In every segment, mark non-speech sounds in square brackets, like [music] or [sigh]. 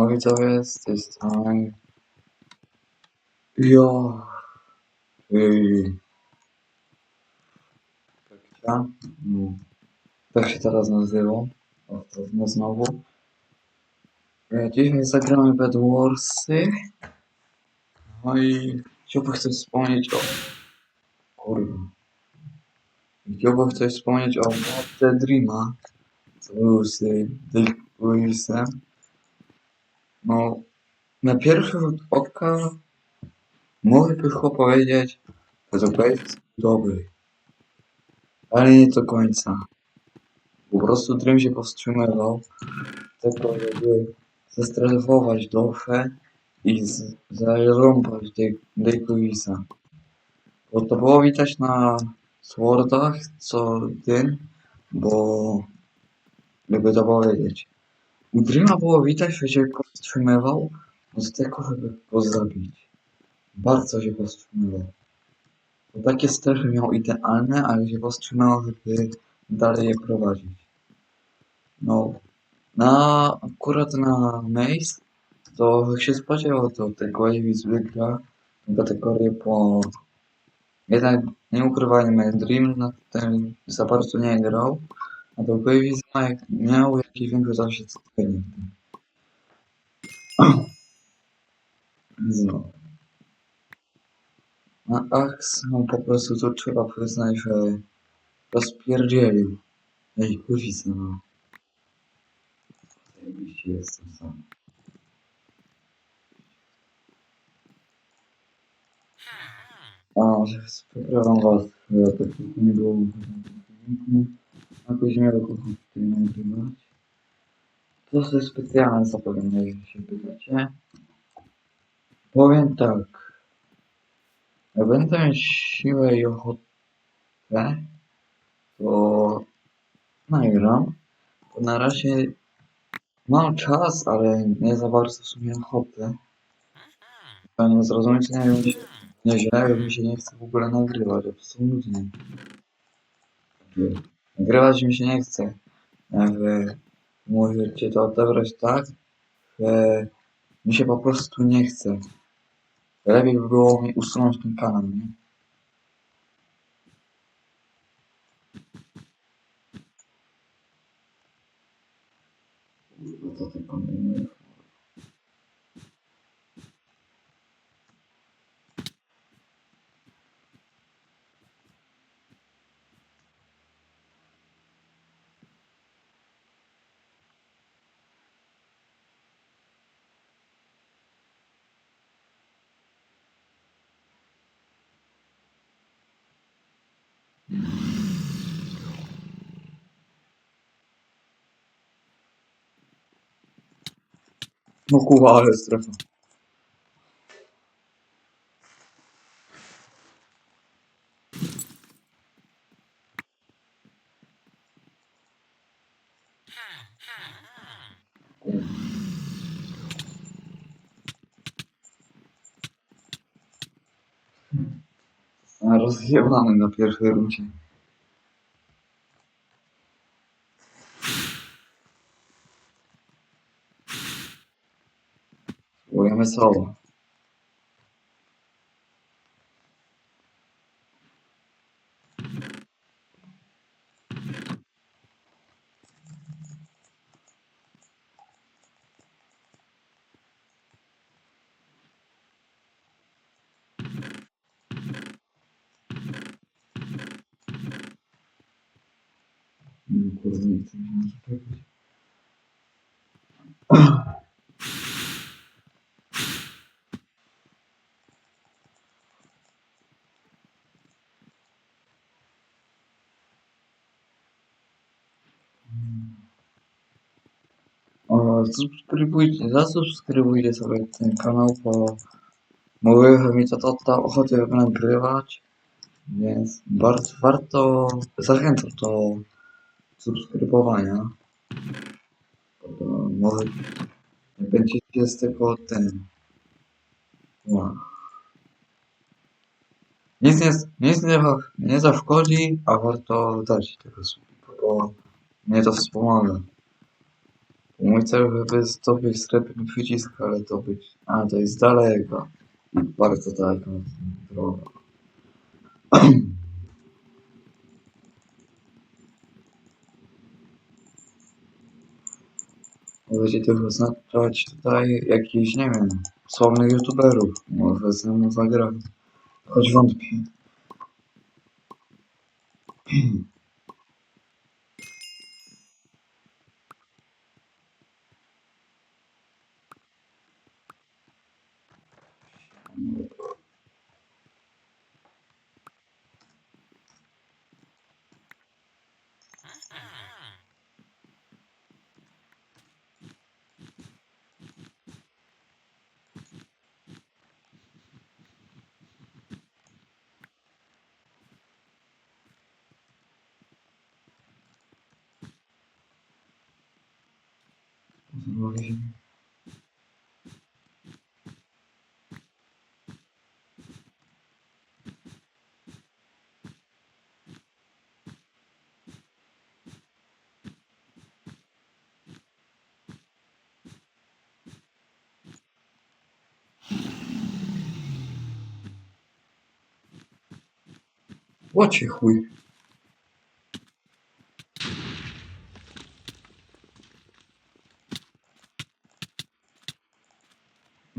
No widzowie, z tej strony... Ja... Ej... Kakcia. No. Tak się teraz to no znowu. E, Dzisiaj zagramy Bed Warsy. No i chciałbym coś wspomnieć o... Kurwa. Chciałbym coś wspomnieć o Mode Dreama. Co był z Dick Willisem. No, na pierwszy rzut oka mógłbyś powiedzieć, że to jest dobry. Ale nie do końca. Po prostu Dream się powstrzymywał tylko, żeby zestresować Doffę i zarąbać Dejkowisa. Bo to było widać na Swordach, co tym, bo jakby to powiedzieć. U Dreama było widać, że się powstrzymywał z tego, żeby go zabić. Bardzo się powstrzymywał. Bo takie strefy miał idealne, ale się powstrzymywał, żeby dalej je prowadzić. No, na akurat na Maze, to się spodziewał, to tego Avis wygra kategorię po... Jednak nie ukrywajmy, Dream na ten za bardzo nie grał, a to Avis miał jakieś większe zasięgnięcie. No. A Ax, no po prostu to trzeba przyznać, że rozpierdzielił. Ej, kurwica, no. Zajebiście jestem sam. A, przepraszam was, że to nie było jakoś nie kogo tutaj nagrywać. To jest specjalne zapewne, jeśli się pytacie. Powiem tak. Jak będę mieć siłę i ochotę, to nagram. Bo na razie mam czas, ale nie za bardzo w sumie ochotę. Nie zrozumieć, nie wiem, nie źle, mi się nie chce w ogóle nagrywać, absolutnie. Nagrywać mi się nie chce. Jakby możecie to odebrać tak, że mi się po prostu nie chce. Lepiej by było mi usunąć ten kanał, nie? Co ty kombinujesz? No kurwa, ale strefa. Rozjebany na pierwszej rundzie. Spróbujemy solo. No kurwa, nie chcę mi się zaczepić. O, subskrybujcie, zasubskrybujcie sobie ten kanał, bo mówię, że mi to, to ochotę nagrywać, więc bardzo warto, zachęcam do subskrybowania. Może będziecie z tego ten. Wow. Nic nie, nic nie, nie zaszkodzi, a warto dać tego subiku, bo mnie to wspomaga. Mój cel by zdobyć srebrny przycisk, ale to być... A, to jest daleko. Bardzo daleko droga. [clears throat] Będzie to oznaczać tutaj jakichś, nie wiem, sławnych youtuberów. Może ze mną zagra. Choć wątpię. What your wheel.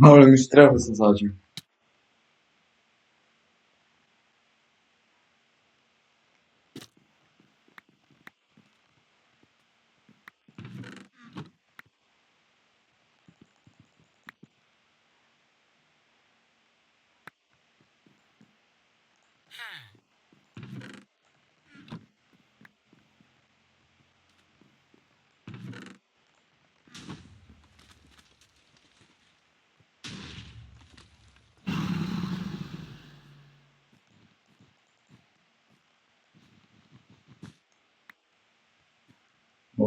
Morgan jest trawy zasadził.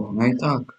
Och, no i tak.